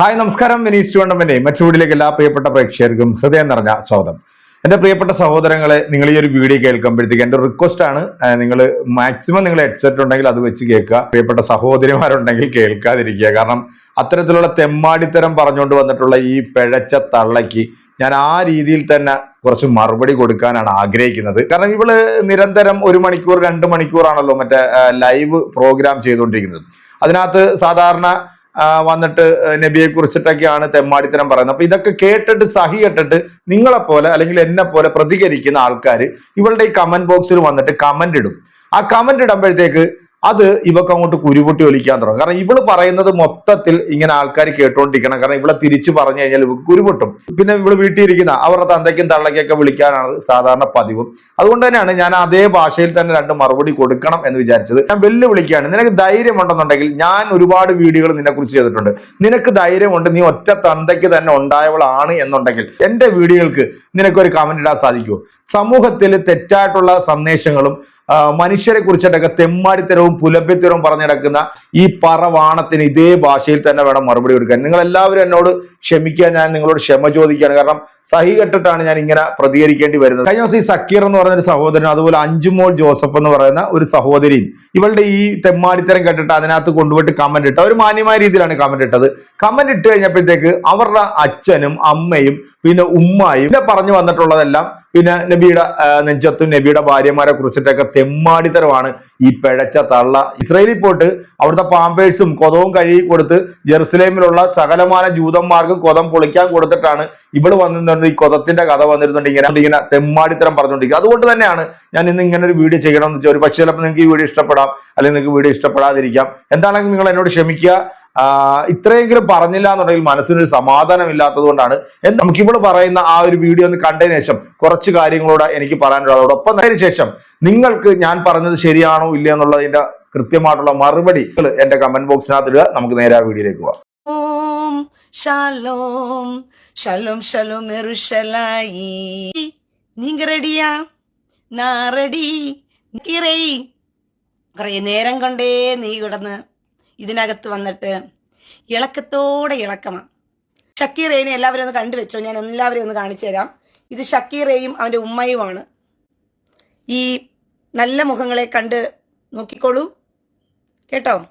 Hi നമസ്കാരം. Vinees tournament മറ്റൂടിലേക്ക് എല്ലാ പ്രിയപ്പെട്ട പ്രേക്ഷകർക്കും ഹൃദയം നിറഞ്ഞ സ്വാഗതം. എന്റെ പ്രിയപ്പെട്ട സഹോദരങ്ങളെ നിങ്ങൾ ഈ ഒരു വീഡിയോ കേൾക്കുമ്പോഴത്തേക്ക് എന്റെ റിക്വസ്റ്റ് ആണ് നിങ്ങൾ മാക്സിമം നിങ്ങൾ ഹെഡ്സെറ്റ് ഉണ്ടെങ്കിൽ അത് വെച്ച് കേൾക്കുക. പ്രിയപ്പെട്ട സഹോദരിമാരുണ്ടെങ്കിൽ കേൾക്കാതിരിക്കുക. കാരണം അത്തരത്തിലുള്ള തെമ്മാടിത്തരം പറഞ്ഞുകൊണ്ട് വന്നിട്ടുള്ള ഈ പിഴച്ച തള്ളയ്ക്ക് ഞാൻ ആ രീതിയിൽ തന്നെ കുറച്ച് മറുപടി കൊടുക്കാനാണ് ആഗ്രഹിക്കുന്നത്. കാരണം ഇവൾ നിരന്തരം ഒരു മണിക്കൂർ രണ്ട് മണിക്കൂറാണല്ലോ മറ്റേ ലൈവ് പ്രോഗ്രാം ചെയ്തുകൊണ്ടിരിക്കുന്നത്. അതിനകത്ത് സാധാരണ വന്നിട്ട് നബിയെ കുറിച്ചിട്ടൊക്കെയാണ് തെമ്മാടിത്തരം പറയുന്നത്. അപ്പൊ ഇതൊക്കെ കേട്ടിട്ട് സഹി കേട്ടിട്ട് നിങ്ങളെ പോലെ അല്ലെങ്കിൽ എന്നെ പോലെ പ്രതികരിക്കുന്ന ആൾക്കാർ ഇവളുടെ ഈ കമന്റ് ബോക്സിൽ വന്നിട്ട് കമന്റ് ഇടും. ആ കമന്റ് ഇടുമ്പോഴത്തേക്ക് അത് ഇവക്ക് അങ്ങോട്ട് കുരുപൊട്ടി ഒലിക്കാൻ തുടങ്ങും. കാരണം ഇവൾ പറയുന്നത് മൊത്തത്തിൽ ഇങ്ങനെ ആൾക്കാർ കേട്ടോണ്ടിരിക്കണം. കാരണം ഇവളെ തിരിച്ചു പറഞ്ഞു കഴിഞ്ഞാൽ ഇവക്ക് കുരുപൊട്ടും. പിന്നെ ഇവൾ വീട്ടിൽ ഇരിക്കുന്ന അവരുടെ തന്തയ്ക്കും തള്ളയ്ക്കൊക്കെ വിളിക്കാനാണ് സാധാരണ പതിവ്. അതുകൊണ്ട് തന്നെയാണ് ഞാൻ അതേ ഭാഷയിൽ തന്നെ രണ്ട് മറുപടി കൊടുക്കണം എന്ന് വിചാരിച്ചത്. ഞാൻ വെല്ലുവിളിക്കുകയാണ്. നിനക്ക് ധൈര്യം ഉണ്ടെന്നുണ്ടെങ്കിൽ ഞാൻ ഒരുപാട് വീഡിയോകൾ നിന്നെ കുറിച്ച് ചെയ്തിട്ടുണ്ട്. നിനക്ക് ധൈര്യമുണ്ട്. നീ ഒറ്റ തന്തയ്ക്ക് തന്നെ ഉണ്ടായവളാണ് എന്നുണ്ടെങ്കിൽ എന്റെ വീഡിയോകൾക്ക് നിനക്കൊരു കമന്റ് ഇടാൻ സാധിക്കുമോ? സമൂഹത്തിൽ തെറ്റായിട്ടുള്ള സന്ദേശങ്ങളും മനുഷ്യരെ കുറിച്ചിട്ടൊക്കെ തെമ്മാടിത്തരവും പുലഭ്യത്തരവും പറഞ്ഞു കിടക്കുന്ന ഈ പറവാണത്തിന് ഇതേ ഭാഷയിൽ തന്നെ വേണം മറുപടി കൊടുക്കാൻ. നിങ്ങൾ എല്ലാവരും എന്നോട് ക്ഷമിക്കാൻ ഞാൻ നിങ്ങളോട് ക്ഷമ ചോദിക്കുകയാണ്. കാരണം സഹി കെട്ടിട്ടാണ് ഞാൻ ഇങ്ങനെ പ്രതികരിക്കേണ്ടി വരുന്നത്. കഴിഞ്ഞ ദിവസം ഈ സക്കീർ എന്ന് പറയുന്ന ഒരു സഹോദരൻ അതുപോലെ അഞ്ചുമോൾ ജോസഫ് എന്ന് പറയുന്ന ഒരു സഹോദരിയും ഇവളുടെ ഈ തെമ്മാടിത്തരം കേട്ടിട്ട് അതിനകത്ത് കൊണ്ടുപോയിട്ട് കമന്റ് ഇട്ട. ഒരു മാന്യമായ രീതിയിലാണ് കമന്റ് ഇട്ടത്. കമന്റ് ഇട്ട് കഴിഞ്ഞപ്പോഴത്തേക്ക് അവരുടെ അച്ഛനും അമ്മയും പിന്നെ ഉമ്മായും പിന്നെ പറഞ്ഞു വന്നിട്ടുള്ളതെല്ലാം പിന്നെ നബിയുടെ നെഞ്ചത്തും നബിയുടെ ഭാര്യമാരെ കുറിച്ചിട്ടൊക്കെ തെമ്മാടിത്തരമാണ് ഈ പിഴച്ച തള്ള. ഇസ്രയേലിൽ പോയിട്ട് അവിടുത്തെ പാമ്പേഴ്സും കൊതവും കഴുകി കൊടുത്ത് ജെറുസലേമിലുള്ള സകലമാന ജൂതന്മാർക്കും കൊതം പൊളിക്കാൻ കൊടുത്തിട്ടാണ് ഇവൾ വന്നിരുന്നുണ്ട് ഈ കൊതത്തിന്റെ കഥ വന്നിരുന്നുണ്ട് ഇങ്ങനെ ഇങ്ങനെ തെമ്മാടിത്തരം പറഞ്ഞുകൊണ്ടിരിക്കുക അതുകൊണ്ട് തന്നെയാണ് ഞാൻ ഇന്ന് ഇങ്ങനെ ഒരു വീഡിയോ ചെയ്യണമെന്ന് വെച്ചാൽ ഒരു പക്ഷേ ചിലപ്പോൾ നിങ്ങൾക്ക് ഈ വീഡിയോ ഇഷ്ടപ്പെടാം അല്ലെങ്കിൽ നിങ്ങൾക്ക് വീഡിയോ ഇഷ്ടപ്പെടാതിരിക്കാം. എന്താണെങ്കിൽ നിങ്ങൾ എന്നോട് ക്ഷമിക്കുക. ഇത്രയെങ്കിലും പറഞ്ഞില്ല എന്നുണ്ടെങ്കിൽ മനസ്സിനൊരു സമാധാനം ഇല്ലാത്തത് കൊണ്ടാണ്. നമുക്ക് ഇവൾ പറയുന്ന ആ ഒരു വീഡിയോ ഒന്ന് കണ്ടതിന് ശേഷം കുറച്ച് കാര്യങ്ങളോട് എനിക്ക് പറയാനുള്ളത്. അതോടൊപ്പം അതിന് ശേഷം നിങ്ങൾക്ക് ഞാൻ പറഞ്ഞത് ശരിയാണോ ഇല്ല എന്നുള്ളതിന്റെ കൃത്യമായിട്ടുള്ള മറുപടി എന്റെ കമന്റ് ബോക്സിനകത്ത് ഇടുക. നമുക്ക് നേരെ ആ വീഡിയോയിലേക്ക് പോവാം. ஷாலோம் ஷலோம் ஷலோம் எருஷலாயி റെഡിയാ? നാ റെഡി. നീ റെയ് കുറേ നേരം കണ്ടേ നീ കിടന്ന്. ഇതിനകത്ത് വന്നിട്ട് ഇളക്കത്തോടെ ഇളക്കമാണ് ഷക്കീറേനെ എല്ലാവരും ഒന്ന് കണ്ടുവെച്ചോ ഞാൻ എല്ലാവരെയും ഒന്ന് കാണിച്ചു തരാം. ഇത് ഷക്കീറേയും അവന്റെ ഉമ്മയുമാണ്. ഈ നല്ല മുഖങ്ങളെ കണ്ട് നോക്കിക്കോളൂ. കേട്ടോ?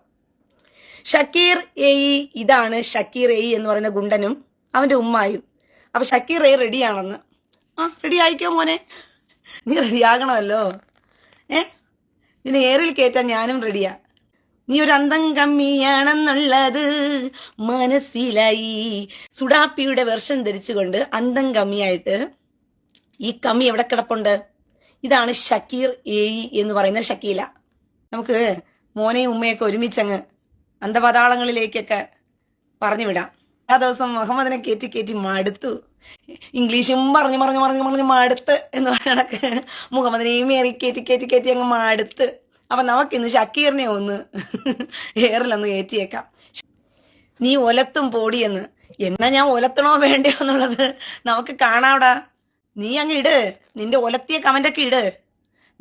ഷക്കീർ എയി ഇതാണ് ഷക്കീർ എയി എന്ന് പറയുന്ന ഗുണ്ടനും അവന്റെ ഉമ്മായും. അപ്പൊ ഷക്കീർ എയ് റെഡിയാണെന്ന്. ആ റെഡി ആയിക്കോ മോനെ? നീ റെഡിയാകണമല്ലോ. ഏ? നിന്നെ ഏറിൽ കയറ്റാൻ ഞാനും റെഡിയാ. നീ ഒരു അന്തം കമ്മിയാണെന്നുള്ളത് മനസ്സിലായി. സുഡാപ്പിയുടെ വെർഷൻ ധരിച്ചുകൊണ്ട് അന്തം കമ്മിയായിട്ട് ഈ കമ്മി എവിടെ കിടപ്പുണ്ട്? ഇതാണ് ഷക്കീർ എയി എന്ന് പറയുന്ന ഷക്കീല. നമുക്ക് മോനെയും ഉമ്മയൊക്കെ ഒരുമിച്ചങ്ങ് അന്ധപതാളങ്ങളിലേക്കൊക്കെ പറഞ്ഞു വിടാം ആ ദിവസം മുഹമ്മദിനെ കയറ്റി കയറ്റി മടുത്തു. ഇംഗ്ലീഷും പറഞ്ഞു പറഞ്ഞു പറഞ്ഞു പറഞ്ഞു മടുത്ത് എന്ന് പറയണക്ക് മുഹമ്മദിനെയും കയറ്റി കയറ്റി കയറ്റി അങ്ങ് മടുത്ത്. അപ്പം നമുക്കിന്ന് ഷക്കീറിനെ ഒന്ന് ഏറിലൊന്ന് കയറ്റിയേക്കാം. നീ ഒലത്തും പോടിയെന്ന്. എന്നാ ഞാൻ ഒലത്തണോ വേണ്ടയോ എന്നുള്ളത് നമുക്ക് കാണാവടാ. നീ അങ്ങ് ഇട്. നിന്റെ ഒലത്തിയ കമന്റൊക്കെ ഇട്.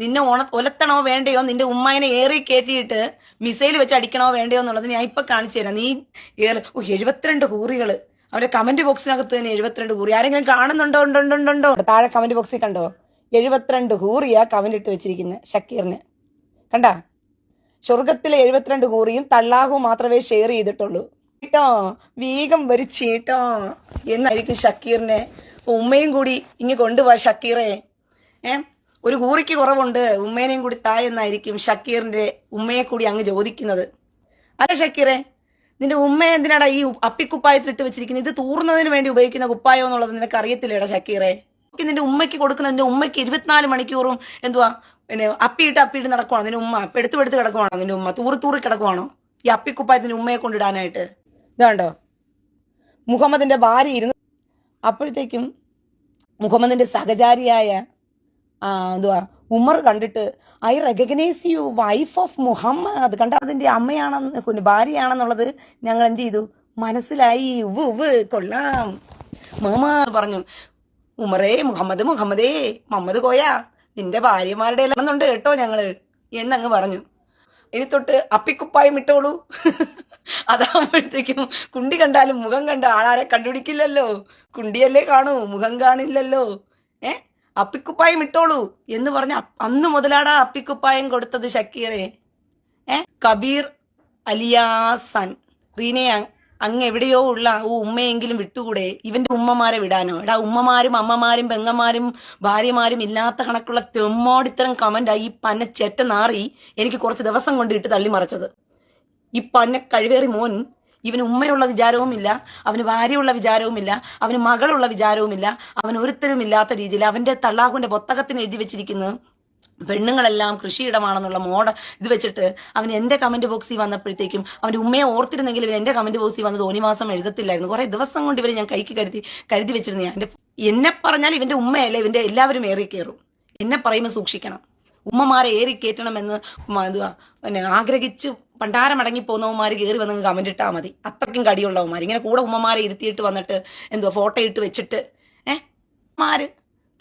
നിന്നെ ഒണ ഒലത്തണോ വേണ്ടയോ? നിന്റെ ഉമ്മായിനെ ഏറി കയറ്റിയിട്ട് മിസൈൽ വെച്ച് അടിക്കണോ വേണ്ടയോ എന്നുള്ളത് ഞാൻ ഇപ്പൊ കാണിച്ചു തരാം. നീ ഏറി ഓ എഴുപത്തിരണ്ട് കൂറികൾ. അവരുടെ കമന്റ് ബോക്സിനകത്ത് തന്നെ എഴുപത്തിരണ്ട് കൂറി. ആരെങ്കിലും കാണുന്നുണ്ടോ? ഉണ്ടോ ഉണ്ടോ താഴെ കമന്റ് ബോക്സിൽ കണ്ടോ? എഴുപത്തിരണ്ട് കൂറിയാ കമന്റ് ഇട്ട് വെച്ചിരിക്കുന്നത് ഷക്കീറിന്. കണ്ടാ? സ്വർഗത്തിലെ എഴുപത്തിരണ്ട് കൂറിയും തള്ളാഹും മാത്രമേ ഷെയർ ചെയ്തിട്ടുള്ളൂ. കേട്ടോ വേഗം വരിച്ചേട്ടോ എന്നായിരിക്കും ഷക്കീറിനെ? ഉമ്മയും കൂടി ഇങ്ങ് കൊണ്ടുപോവാ ഷക്കീറെ. ഏ? ഒരു കൂറിക്ക് കുറവുണ്ട് ഉമ്മേനെയും കൂടി താ എന്നായിരിക്കും ഷക്കീറിന്റെ ഉമ്മയെ കൂടി അങ്ങ് ചോദിക്കുന്നത്. അതെ ഷക്കീറെ നിന്റെ ഉമ്മ എന്തിനാടാ ഈ അപ്പിക്കുപ്പായത്തിൽ ഇട്ട് വെച്ചിരിക്കുന്നത്? ഇത് തൂർന്നതിന് വേണ്ടി ഉപയോഗിക്കുന്ന കുപ്പായോ എന്നുള്ളത് നിനക്ക് അറിയത്തില്ലേടാ ഷക്കീറെ? നിന്റെ ഉമ്മയ്ക്ക് കൊടുക്കുന്ന നിന്റെ ഉമ്മയ്ക്ക് ഇരുപത്തിനാല് മണിക്കൂറും എന്തുവാ പിന്നെ അപ്പിയിട്ട് അപ്പിയിട്ട് നടക്കുവാണോ? നിന്റെ ഉമ്മ പെടുത്ത് പെടുത്ത് കിടക്കുവാണോ നിന്റെ ഉമ്മ? തൂറി തൂറി കിടക്കുവാണോ? ഈ അപ്പിക്കുപ്പായത്തിന്റെ ഉമ്മയെ കൊണ്ടിടാനായിട്ട്. ഇതാണ്ടോ മുഹമ്മദിന്റെ ഭാര്യ ഇരുന്ന് അപ്പോഴത്തേക്കും മുഹമ്മദിന്റെ സഹചാരിയായ എന്തുവാ ഉമർ കണ്ടിട്ട് I recognise you wife of Muhammad. കണ്ട? അതിന്റെ അമ്മയാണെന്ന് ഭാര്യയാണെന്നുള്ളത് ഞങ്ങൾ എന്ത് ചെയ്തു? മനസ്സിലായി. കൊള്ളാം. മുഹമ്മദ് പറഞ്ഞു ഉമറേ മുഹമ്മദ് മുഹമ്മദേ മുഹമ്മദ് കോയ. നിന്റെ ഭാര്യമാരുടെ എല്ലാം കേട്ടോ ഞങ്ങൾ. എന്നങ്ങ് പറഞ്ഞു. ഇനി തൊട്ട് അപ്പിക്കുപ്പായും ഇട്ടോളൂ. അതാകുമ്പോഴത്തേക്കും കുണ്ടി കണ്ടാലും മുഖം കണ്ട ആളാരെ കണ്ടുപിടിക്കില്ലല്ലോ. കുണ്ടിയല്ലേ കാണൂ മുഖം കാണില്ലല്ലോ. ഏ? അപ്പിക്കുപ്പായം ഇട്ടോളൂ എന്ന് പറഞ്ഞ അന്ന് മുതലാടാ അപ്പിക്കുപ്പായം കൊടുത്തത് ഷക്കീറെ. ഏ? കബീർ അലിയാസൻ. റീനെ അ- അങ്ങ് എവിടെയോ ഉള്ള ഓ ഉമ്മയെങ്കിലും വിട്ടുകൂടെ? ഇവന്റെ ഉമ്മമാരെ വിടാനോ? എടാ ഉമ്മമാരും അമ്മമാരും പെങ്ങന്മാരും ഭാര്യമാരും ഇല്ലാത്ത കണക്കുള്ള തെമ്മോടിത്തരം കമന്റ് ഈ പന്ന ചെറ്റ നാറി എനിക്ക് കുറച്ച് ദിവസം കൊണ്ട് ഇട്ട് തള്ളി മറച്ചത്. ഈ പന്ന കഴിവേറി മോൻ ഇവന് ഉമ്മയുള്ള വിചാരവുമില്ല അവന് ഭാര്യയുള്ള വിചാരവുമില്ല അവന് മകളുള്ള വിചാരവുമില്ല അവൻ ഒരുത്തരും ഇല്ലാത്ത രീതിയിൽ അവന്റെ തള്ളാഹുവിന്റെ പൊത്തകത്തിന് എഴുതി വെച്ചിരിക്കുന്നത് പെണ്ണുങ്ങളെല്ലാം കൃഷിയിടമാണെന്നുള്ള മോഡ ഇത് വെച്ചിട്ട് അവൻ എന്റെ കമന്റ് ബോക്സിൽ വന്നപ്പോഴത്തേക്കും അവന്റെ ഉമ്മയെ ഓർത്തിരുന്നെങ്കിൽ ഇവൻ എന്റെ കമന്റ് ബോക്സിൽ വന്ന് തോന്നി മാസം എഴുതത്തില്ലായിരുന്നു. കുറേ ദിവസം കൊണ്ട് ഇവരെ ഞാൻ കൈക്ക് കരുതി കരുതി വെച്ചിരുന്നു ഞാൻ. എന്നെ പറഞ്ഞാൽ ഇവന്റെ ഉമ്മയല്ലേ ഇവന്റെ എല്ലാവരും ഏറി കയറും. എന്നെ പറയുമ്പോൾ സൂക്ഷിക്കണം. ഉമ്മമാരെ ഏറി കയറ്റണമെന്ന് എന്ന് ആഗ്രഹിച്ചു പണ്ടാരമടങ്ങി പോകുന്നവന്മാർ കയറി വന്ന് കമന്റ് ഇട്ടാൽ മതി. അത്രയ്ക്കും കടിയുള്ളവന്മാർ ഇങ്ങനെ കൂടെ ഉമ്മമാരെ ഇരുത്തിയിട്ട് വന്നിട്ട് എന്തുവാ ഫോട്ടോ ഇട്ട് വെച്ചിട്ട് ഏഹ് മാര്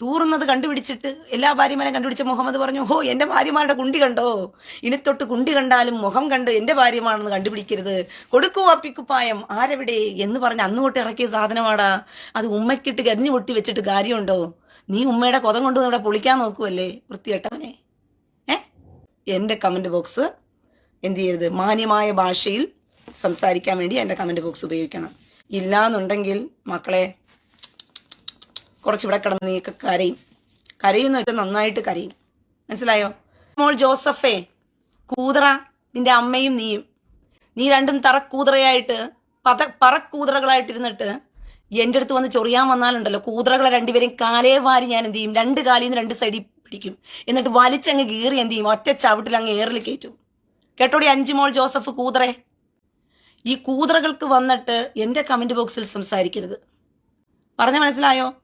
തൂറുന്നത് കണ്ടുപിടിച്ചിട്ട് എല്ലാ ഭാര്യമാരെയും കണ്ടുപിടിച്ച മുഹമ്മദ് പറഞ്ഞു ഓ എന്റെ ഭാര്യമാരുടെ കുണ്ടി കണ്ടോ? ഇനി തൊട്ട് കുണ്ടി കണ്ടാലും മുഖം കണ്ട് എന്റെ ഭാര്യമാണെന്ന് കണ്ടുപിടിക്കരുത്. കൊടുക്കൂ അപ്പിക്കുപ്പായം ആരെവിടെ? എന്ന് പറഞ്ഞ് അന്ന് തൊട്ട് ഇറക്കിയ സാധനമാടാ. അത് ഉമ്മയ്ക്കിട്ട് കരിഞ്ഞു പൊട്ടി വെച്ചിട്ട് കാര്യമുണ്ടോ? നീ ഉമ്മയുടെ കൊതം കൊണ്ട് ഇവിടെ പൊളിക്കാൻ നോക്കുവല്ലേ വൃത്തികെട്ടവനെ? ഏ? എന്റെ കമന്റ് ബോക്സ് എന്ത് ചെയ്യരുത്. മാന്യമായ ഭാഷയിൽ സംസാരിക്കാൻ വേണ്ടി എന്റെ കമന്റ് ബോക്സ് ഉപയോഗിക്കണം. ഇല്ലാന്നുണ്ടെങ്കിൽ മക്കളെ കുറച്ച് ഇവിടെ കിടന്ന് നീയൊക്കെ കരയും. കരയും എന്ന് വെച്ചാൽ നന്നായിട്ട് കരയും. മനസ്സിലായോ? മോൾ ജോസഫേ കൂതറ നിന്റെ അമ്മയും നീയും. നീ രണ്ടും തറക്കൂതറയായിട്ട് പത പറക്കൂതറകളായിട്ടിരുന്നിട്ട് എന്റെ അടുത്ത് വന്ന് ചൊറിയാൻ വന്നാലുണ്ടല്ലോ. കൂതറകളെ രണ്ടുപേരും കാലേ വാരി ഞാൻ എന്ത് ചെയ്യും? രണ്ട് കാലിൽ നിന്ന് രണ്ട് സൈഡിൽ പിടിക്കും. എന്നിട്ട് വലിച്ചങ്ങ് കീറി എന്ത് ചെയ്യും? ഒറ്റ ചവിട്ടിൽ അങ്ങ് ഏറിൽ കയറ്റും. കേട്ടോടി അഞ്ചു മോൾ ജോസഫ് കൂതറേ? ഈ കൂതറകൾക്ക് വന്നിട്ട് എന്റെ കമന്റ് ബോക്സിൽ സംസാരിക്കരുത്. പറഞ്ഞ മനസ്സിലായോ?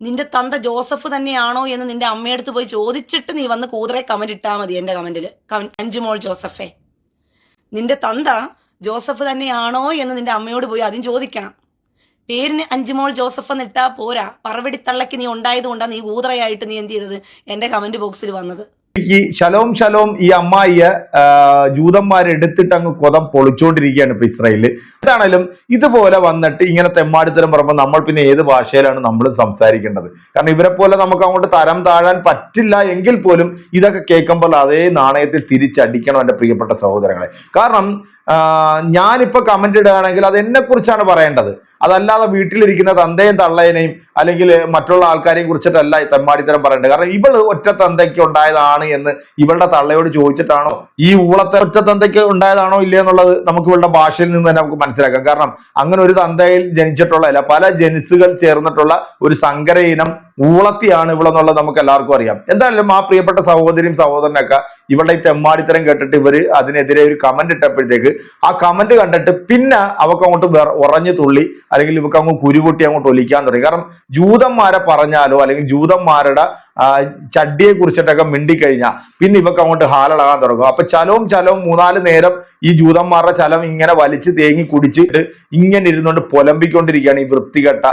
നിന്റെ തന്ത ജോസഫ് തന്നെയാണോ എന്ന് നിന്റെ അമ്മയടുത്ത് പോയി ചോദിച്ചിട്ട് നീ വന്ന് കൂതറെ കമന്റ് ഇട്ടാ മതി എന്റെ കമന്റിൽ അഞ്ചുമോൾ ജോസഫേ. നിന്റെ തന്ത ജോസഫ് തന്നെയാണോ എന്ന് നിന്റെ അമ്മയോട് പോയി ആദ്യം ചോദിക്കണം. പേരിന് അഞ്ചുമോൾ ജോസഫ് എന്നിട്ടാ പോരാ. പറവടി തള്ളക്ക് നീ ഉണ്ടായത് കൊണ്ടാ നീ കൂതറയായിട്ട് നീ എന്ത് ചെയ്തത്? എന്റെ കമന്റ് ബോക്സിൽ വന്നത്. ഈ ശലോം ശലോം ഈ അമ്മായിയെ ജൂതന്മാരെ ജൂതന്മാരെടുത്തിട്ട് അങ്ങ് കൊതം പൊളിച്ചുകൊണ്ടിരിക്കുകയാണ് ഇപ്പൊ ഇസ്രായേലിൽ എന്താണേലും ഇതുപോലെ വന്നിട്ട് ഇങ്ങനെ തെമ്മാടിത്തരം പറയുമ്പോൾ നമ്മൾ പിന്നെ ഏത് ഭാഷയിലാണ് നമ്മൾ സംസാരിക്കേണ്ടത്? കാരണം ഇവരെ പോലെ നമുക്ക് അങ്ങോട്ട് തരം താഴാൻ പറ്റില്ല എങ്കിൽ പോലും ഇതൊക്കെ കേൾക്കുമ്പോൾ അതേ നാണയത്തിൽ തിരിച്ചടിക്കണം എന്റെ പ്രിയപ്പെട്ട സഹോദരങ്ങളെ. കാരണം ഞാനിപ്പോൾ ഞാനിപ്പോ കമന്റ് ഇടുകയാണെങ്കിൽ അത് എന്നെക്കുറിച്ചാണ് പറയേണ്ടത്. അതല്ലാതെ വീട്ടിലിരിക്കുന്ന തന്തയും തള്ളേനെയും അല്ലെങ്കിൽ മറ്റുള്ള ആൾക്കാരെയും കുറിച്ചിട്ടല്ല തെമ്മാടിത്തരം പറയേണ്ടത്. കാരണം ഇവൾ ഒറ്റ തന്തയ്ക്ക് ഉണ്ടായതാണ് എന്ന് ഇവളുടെ തള്ളയോട് ചോദിച്ചിട്ടാണോ ഈ ഊളത്തെ ഒറ്റ തന്തയ്ക്ക് ഉണ്ടായതാണോ ഇല്ല എന്നുള്ളത് നമുക്ക് ഇവളുടെ ഭാഷയിൽ നിന്ന് തന്നെ നമുക്ക് മനസ്സിലാക്കാം. കാരണം അങ്ങനെ ഒരു തന്തയിൽ ജനിച്ചിട്ടുള്ളതല്ല പല ജനിസുകൾ ചേർന്നിട്ടുള്ള ഒരു സങ്കര ഇനം ഊളത്തിയാണ് ഇവളെന്നുള്ളത് നമുക്ക് എല്ലാവർക്കും അറിയാം. എന്തായാലും ആ പ്രിയപ്പെട്ട സഹോദരിയും സഹോദരനൊക്കെ ഇവളുടെ ഈ തെമ്മാടിത്തരം കേട്ടിട്ട് ഇവർ അതിനെതിരെ ഒരു കമന്റ് ഇട്ടപ്പോഴത്തേക്ക് ആ കമന്റ് കണ്ടിട്ട് പിന്നെ അവക്ക് അങ്ങോട്ട് ഉറഞ്ഞു തുള്ളി അല്ലെങ്കിൽ ഇവക്ക് അങ്ങ് കുരുപൊട്ടി അങ്ങോട്ട് ഒലിക്കാൻ തുടങ്ങി. കാരണം ജൂതന്മാരെ പറഞ്ഞാലോ അല്ലെങ്കിൽ ജൂതന്മാരുടെ ചട്ടിയെ കുറിച്ചിട്ടൊക്കെ മിണ്ടിക്കഴിഞ്ഞാൽ പിന്നെ ഇവക്ക് അങ്ങോട്ട് ഹാലളകാൻ തുടങ്ങും. അപ്പൊ ചലവും ചലവും മൂന്നാൽ നേരം ഈ ജൂതന്മാരുടെ ചലം ഇങ്ങനെ വലിച്ചു തേങ്ങി കുടിച്ചിട്ട് ഇങ്ങനെ ഇരുന്നുകൊണ്ട് പൊലമ്പിക്കൊണ്ടിരിക്കുകയാണ് ഈ വൃത്തികെട്ട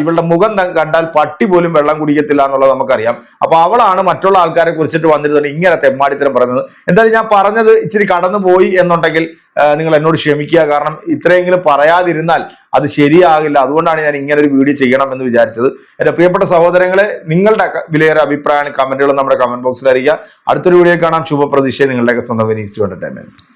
ഇവളുടെ മുഖം കണ്ടാൽ പട്ടി പോലും വെള്ളം കുടിക്കത്തില്ല എന്നുള്ളത് നമുക്കറിയാം. അപ്പൊ അവളാണ് മറ്റുള്ള ആൾക്കാരെ കുറിച്ചിട്ട് വന്നിരുന്നത് ഇങ്ങനെ തെമ്മാടിത്തരം പറയുന്നത്. എന്തായാലും ഞാൻ പറഞ്ഞത് ഇച്ചിരി കടന്നു പോയി എന്നുണ്ടെങ്കിൽ നിങ്ങൾ എന്നോട് ക്ഷമിക്കുക. കാരണം ഇത്രയെങ്കിലും പറയാതിരുന്നാൽ അത് ശരിയാകില്ല. അതുകൊണ്ടാണ് ഞാൻ ഇങ്ങനെ ഒരു വീഡിയോ ചെയ്യണം എന്ന് വിചാരിച്ചത്. എന്റെ പ്രിയപ്പെട്ട സഹോദരങ്ങളെ നിങ്ങളുടെ വിലയേറെ അഭിപ്രായങ്ങൾ കമന്റുകളും നമ്മുടെ കമന്റ് ബോക്സിൽ അറിയിക്കുക. അടുത്തൊരു വീഡിയോ കാണാം. ശുഭപ്രതീക്ഷ നിങ്ങളുടെയൊക്കെ സ്വന്തം വിനീസ് എന്റർടൈൻമെന്റ്